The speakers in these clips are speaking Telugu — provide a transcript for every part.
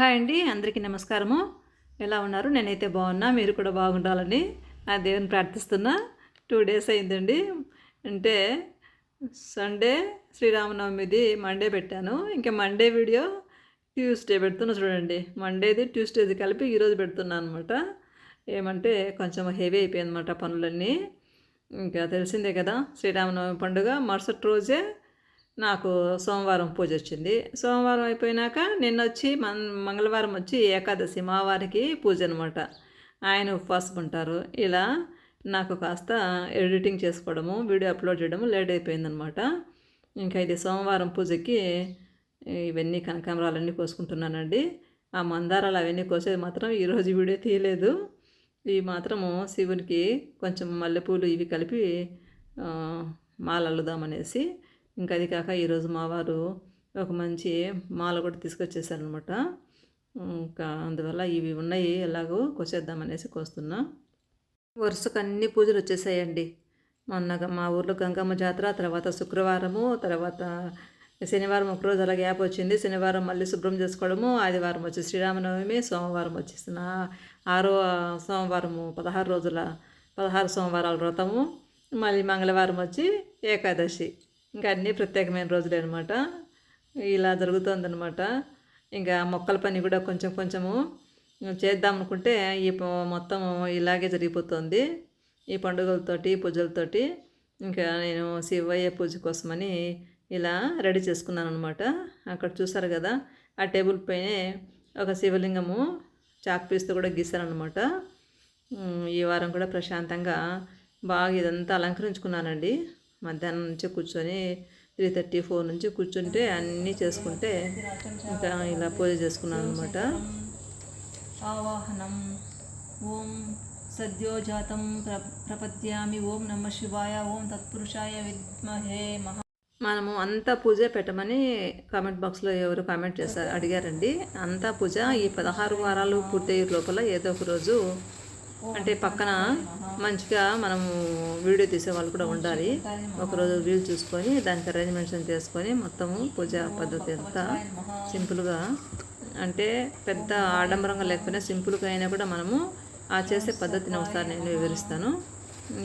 హాయ్ అండి అందరికీ నమస్కారము. ఎలా ఉన్నారు? నేనైతే బాగున్నా మీరు కూడా బాగుండాలని ఆ దేవుని ప్రార్థిస్తున్నా. టూ డేస్ అయిందండి. అంటే సండే శ్రీరామనవమిది మండే పెట్టాను. ఇంకా మండే వీడియో ట్యూస్డే పెడుతున్నా చూడండి. మండేది ట్యూస్డేది కలిపి ఈరోజు పెడుతున్నాను అనమాట ఏమంటే కొంచెం హెవీ అయిపోయింది అనమాట పనులన్నీ. ఇంకా తెలిసిందే కదా శ్రీరామనవమి పండుగ. మరుసటి రోజే నాకు సోమవారం పూజ వచ్చింది. సోమవారం అయిపోయినాక నిన్న వచ్చి మన్ మంగళవారం వచ్చి ఏకాదశి మా వారికి పూజ అనమాట ఆయన ఉపవాసం ఉంటారు. ఇలా నాకు కాస్త ఎడిటింగ్ చేసుకోవడము వీడియో అప్లోడ్ చేయడము లేట్ అయిపోయిందనమాట ఇంకా ఇది సోమవారం పూజకి ఇవన్నీ కనకాంబరాలన్నీ కోసుకుంటున్నానండి. ఆ మందారాలు అవన్నీ కోసేది మాత్రం ఈరోజు వీడియో తీయలేదు. ఇవి మాత్రము శివునికి కొంచెం మల్లెపూలు ఇవి కలిపి మాలల్లుదామనేసి ఇంకా అది కాక ఈరోజు మా వారు ఒక మంచి మాల కూడా తీసుకొచ్చేసారనమాట ఇంకా అందువల్ల ఇవి ఉన్నాయి ఎలాగో కోసేద్దామనేసి కోస్తున్నా. వరుసకు అన్ని పూజలు వచ్చేసాయండి. మొన్న మా ఊర్లో గంగమ్మ జాతర తర్వాత శుక్రవారము తర్వాత శనివారం ఒక రోజు అలా గ్యాప్ వచ్చింది. శనివారం మళ్ళీ శుభ్రం చేసుకోవడము ఆదివారం వచ్చి శ్రీరామనవమి సోమవారం వచ్చేసిన ఆరో సోమవారము పదహారు రోజుల పదహారు సోమవారాల వ్రతము మళ్ళీ మంగళవారం వచ్చి ఏకాదశి. ఇంకా అన్నీ ప్రత్యేకమైన రోజులు అనమాట ఇలా జరుగుతుందనమాట. ఇంకా మొక్కల పని కూడా కొంచెం కొంచెము చేద్దాం అనుకుంటే ఈ మొత్తం ఇలాగే జరిగిపోతుంది. ఈ పండుగలతోటి పూజలతోటి ఇంకా నేను శివయ్య పూజ కోసమని ఇలా రెడీ చేసుకున్నాను అనమాట అక్కడ చూసారు కదా ఆ టేబుల్ పైనే ఒక శివలింగము చాక్ పీస్తో కూడా గీసారనమాట ఈ వారం కూడా ప్రశాంతంగా బాగా ఇదంతా అలంకరించుకున్నానండి. మధ్యాహ్నం నుంచి కూర్చొని త్రీ థర్టీ ఫోర్ నుంచి కూర్చుంటే అన్నీ చేసుకుంటే ఇంకా ఇలా పూజ చేసుకున్నాను అనమాట ఆవాహనం. ఓం సద్యోజాతం ప్ర ప్రపద్యామి. ఓం నమ శివాయ. ఓం తత్పురుషాయ విద్మహే మహా. మనము అంతా పూజ పెట్టమని కామెంట్ బాక్స్లో ఎవరు కామెంట్ చేశారు అడిగారండి. అంతా పూజ ఈ పదహారు వారాలు పూర్తయ్యే లోపల ఏదో ఒక రోజు అంటే పక్కన మంచిగా మనము వీడియో తీసే వాళ్ళు కూడా ఉండాలి. ఒకరోజు వీలు చూసుకొని దానికి అరేంజ్మెంట్స్ చేసుకొని మొత్తము పూజ పద్ధతి అంతా సింపుల్గా అంటే పెద్ద ఆడంబరంగా లేకపోయినా సింపుల్గా అయినా కూడా మనము ఆ చేసే పద్ధతిని ఒకసారి నేను వివరిస్తాను.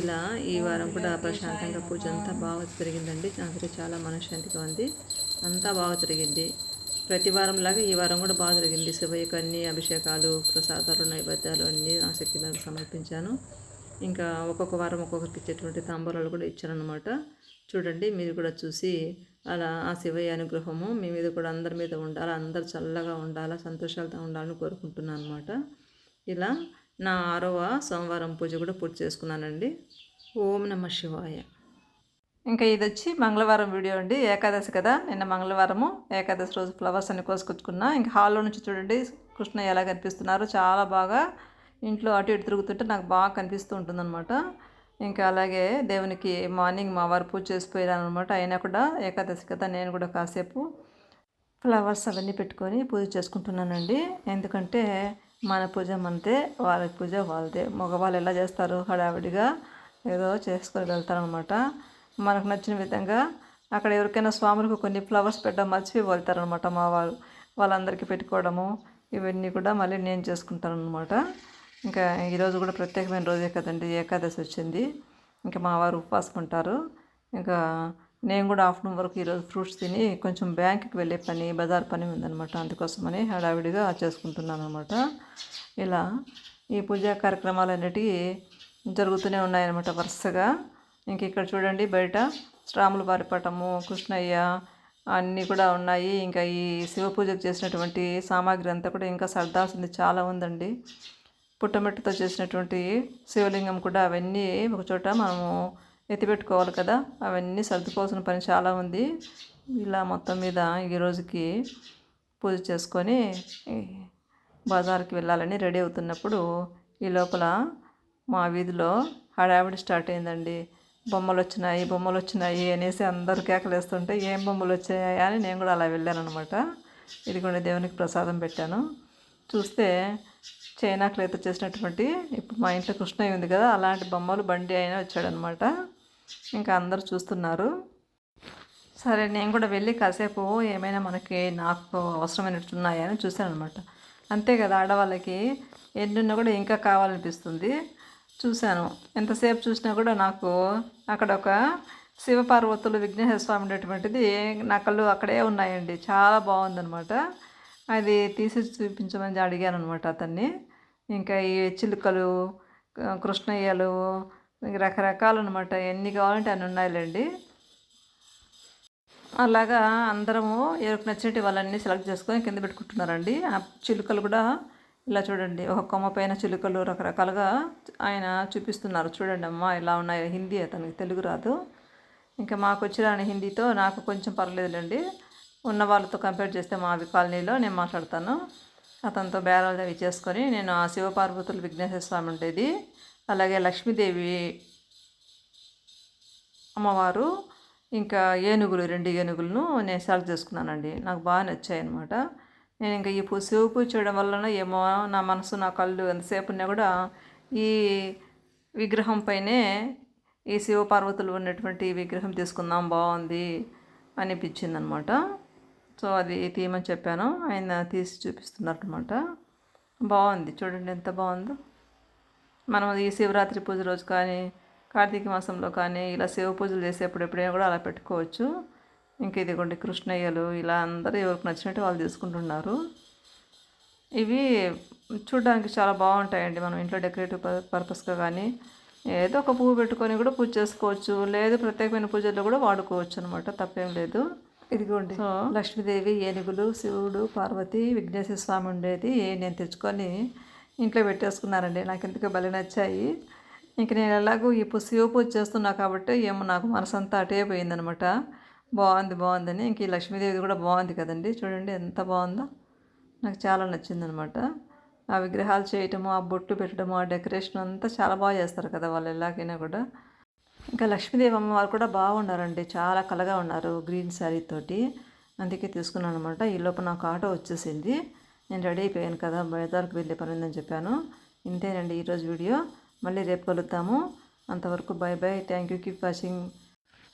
ఇలా ఈ వారం కూడా ప్రశాంతంగా పూజ అంతా బాగా జరిగిందండి. నాకు చాలా మనశ్శాంతిగా ఉంది. అంతా బాగా జరిగింది. ప్రతి వారం లాగా ఈ వారం కూడా బాగా జరిగింది. శివయ్యకు అన్ని అభిషేకాలు ప్రసాదాలు నైవేద్యాలు అన్నీ ఆసక్తి మేరకు సమర్పించాను. ఇంకా ఒక్కొక్క వారం ఒక్కొక్కరికి ఇచ్చేటువంటి తాంబూలాలు కూడా ఇచ్చారనమాట చూడండి మీరు కూడా చూసి అలా ఆ శివయ్య అనుగ్రహము మీ మీద కూడా అందరి మీద ఉండాలి అందరు చల్లగా ఉండాలా సంతోషాలతో ఉండాలని కోరుకుంటున్నాను అనమాట ఇలా నా ఆరవ సోమవారం పూజ కూడా పూర్తి చేసుకున్నానండి. ఓం నమ శివాయ. ఇంకా ఇది వచ్చి మంగళవారం వీడియో అండి. ఏకాదశి కదా నిన్న మంగళవారము. ఏకాదశి రోజు ఫ్లవర్స్ అన్ని కోసుకొచ్చుకున్నా. ఇంకా హాల్లో నుంచి చూడండి కృష్ణ ఎలా కనిపిస్తున్నారు చాలా బాగా ఇంట్లో అటు ఇటు తిరుగుతుంటే నాకు బాగా కనిపిస్తూ ఉంటుందన్నమాట. ఇంకా అలాగే దేవునికి మార్నింగ్ మా వారు పూజ చేసిపోయాను అనమాట అయినా కూడా ఏకాదశి కదా నేను కూడా కాసేపు ఫ్లవర్స్ అవన్నీ పెట్టుకొని పూజ చేసుకుంటున్నానండి. ఎందుకంటే మన పూజ మనదే వాళ్ళ పూజ వాళ్ళదే. మగవాళ్ళు ఎలా చేస్తారు హడావిడిగా ఏదో చేసుకొని వెళ్తారనమాట మనకు నచ్చిన విధంగా అక్కడ ఎవరికైనా స్వాములకు కొన్ని ఫ్లవర్స్ పెట్టడం మర్చిపోయి వెళ్తారనమాట మా వాళ్ళు. వాళ్ళందరికీ పెట్టుకోవడము ఇవన్నీ కూడా మళ్ళీ నేను చేసుకుంటాను అనమాట ఇంకా ఈరోజు కూడా ప్రత్యేకమైన రోజే కదండి ఏకాదశి వచ్చింది. ఇంకా మా వారు ఉపవాసం ఉంటారు ఇంకా నేను కూడా ఆఫ్టర్నూన్ వరకు ఈరోజు ఫ్రూట్స్ తిని కొంచెం బ్యాంకుకి వెళ్ళే పని బజార్ పని ఉందనమాట అందుకోసమని హడావిడిగా చేసుకుంటున్నాను అనమాట ఇలా ఈ పూజా కార్యక్రమాలు అన్నిటికీ జరుగుతూనే ఉన్నాయన్నమాట వరుసగా. ఇంక ఇక్కడ చూడండి బయట రాముల వారి పటము కృష్ణయ్య అన్నీ కూడా ఉన్నాయి. ఇంకా ఈ శివ పూజకు చేసినటువంటి సామాగ్రి అంతా కూడా ఇంకా సర్దాల్సింది చాలా ఉందండి. పుట్టమెట్టుతో చేసినటువంటి శివలింగం కూడా అవన్నీ ఒకచోట మనము ఎత్తిపెట్టుకోవాలి కదా. అవన్నీ సర్దుకోవాల్సిన పని చాలా ఉంది. ఇలా మొత్తం మీద ఈ రోజుకి పూజ చేసుకొని బజార్కి వెళ్ళాలని రెడీ అవుతున్నప్పుడు ఈ లోపల మా వీధిలో హడావిడి స్టార్ట్ అయిందండి. బొమ్మలు వచ్చినాయి బొమ్మలు వచ్చినాయి అనేసి అందరు కేకలేస్తుంటే ఏం బొమ్మలు వచ్చాయా అని నేను కూడా అలా వెళ్ళాను అనమాట ఇది కూడా దేవునికి ప్రసాదం పెట్టాను. చూస్తే చైనా క్లేత చేసినటువంటి ఇప్పుడు మా ఇంట్లో కృష్ణయ్య ఉంది కదా అలాంటి బొమ్మలు బండి అయినా వచ్చాడనమాట ఇంకా అందరు చూస్తున్నారు. సరే నేను కూడా వెళ్ళి కాసేపు ఏమైనా మనకి నాకు అవసరమైనట్టు ఉన్నాయని చూశాను అనమాట అంతే కదా ఆడవాళ్ళకి ఎన్నున్నా కూడా ఇంకా కావాలనిపిస్తుంది. చూశాను. ఎంతసేపు చూసినా కూడా నాకు అక్కడ ఒక శివపార్వతులు విఘ్నేశ్వర స్వామి అనేటువంటిది నా కళ్ళు అక్కడే ఉన్నాయండి. చాలా బాగుందనమాట అది తీసి చూపించమని అడిగాను అనమాట అతన్ని. ఇంకా ఈ చిలుకలు కృష్ణయ్యలు రకరకాలు అనమాట ఎన్ని కావాలంటే అన్ని ఉన్నాయిలేండి. అలాగా అందరము ఎవరికి నచ్చినట్టు వాళ్ళన్నీ సెలెక్ట్ చేసుకొని కింద పెట్టుకుంటున్నారండి. ఆ చిలుకలు కూడా ఇలా చూడండి ఒక కొమ్మ పైన చిలుకలు రకరకాలుగా ఆయన చూపిస్తున్నారు. చూడండి అమ్మ ఇలా ఉన్నాయి? హిందీ అతనికి తెలుగు రాదు. ఇంకా మాకు వచ్చిన హిందీతో నాకు కొంచెం పర్లేదులేండి. ఉన్న వాళ్ళతో కంపేర్ చేస్తే మా కాలనీలో నేను మాట్లాడతాను. అతనితో బేరాలు అవి చేసుకొని నేను ఆ శివపార్వతులు విఘ్నేశ్వర స్వామి ఉండేది. అలాగే లక్ష్మీదేవి అమ్మవారు ఇంకా ఏనుగులు రెండు ఏనుగులను నేను సెలెక్ట్ చేసుకున్నానండి. నాకు బాగా నచ్చాయి అనమాట నేను ఇంకా ఈ పూ శివ పూజ చేయడం వలన ఏమో నా మనసు నా కళ్ళు ఎంతసేపు ఉన్నా కూడా ఈ విగ్రహం పైనే ఈ శివ పార్వతులు ఉన్నటువంటి విగ్రహం తీసుకుందాం బాగుంది అనిపించింది అనమాట సో అది తీయమని చెప్పాను. ఆయన తీసి చూపిస్తున్నారు అనమాట బాగుంది. చూడండి ఎంత బాగుందో. మనం ఈ శివరాత్రి పూజ రోజు కానీ కార్తీక మాసంలో కానీ ఇలా శివ పూజలు చేసేప్పుడు ఎప్పుడైనా కూడా అలా పెట్టుకోవచ్చు. ఇంక ఇదిగోండి కృష్ణయ్యలు ఇలా అందరూ ఎవరికి నచ్చినట్టు వాళ్ళు తీసుకుంటున్నారు. ఇవి చూడడానికి చాలా బాగుంటాయండి. మనం ఇంట్లో డెకరేటివ్ పర్పస్గా కానీ ఏదో ఒక పువ్వు పెట్టుకొని కూడా పూజ చేసుకోవచ్చు. లేదు ప్రత్యేకమైన పూజల్లో కూడా వాడుకోవచ్చు అనమాట తప్పేం లేదు. ఇదిగోండి. లక్ష్మీదేవి ఏనుగులు శివుడు పార్వతి విఘ్నేశ్వర స్వామి ఉండేది. నేను తెచ్చుకొని ఇంట్లో పెట్టేసుకున్నారండి. నాకు ఎందుకు భలే నచ్చాయి. ఇంక నేను ఎలాగో ఈ శివ పూజ చేస్తున్నా కాబట్టి ఏమో నాకు మనసంతా అటే పోయిందనమాట బాగుంది బాగుందని ఇంక ఈ లక్ష్మీదేవి కూడా బాగుంది కదండి. చూడండి ఎంత బాగుందో. నాకు చాలా నచ్చిందనమాట. ఆ విగ్రహాలు చేయటము ఆ బొట్టు పెట్టడము ఆ డెకరేషన్ అంతా చాలా బాగా చేస్తారు కదా వాళ్ళు ఎలాగైనా కూడా. ఇంకా లక్ష్మీదేవి అమ్మవారు కూడా బాగున్నారండి. చాలా కలగా ఉన్నారు గ్రీన్ శారీ తోటి. అందుకే తీసుకున్నాను అనమాట ఈ లోపల నాకు ఆటో వచ్చేసింది. నేను రెడీ అయిపోయాను కదా బయదార్కు వెళ్ళే పని ఉందని చెప్పాను. ఇంతేనండి ఈరోజు వీడియో. మళ్ళీ రేపు కలుద్దాము. అంతవరకు bye bye thank you. Keep watching.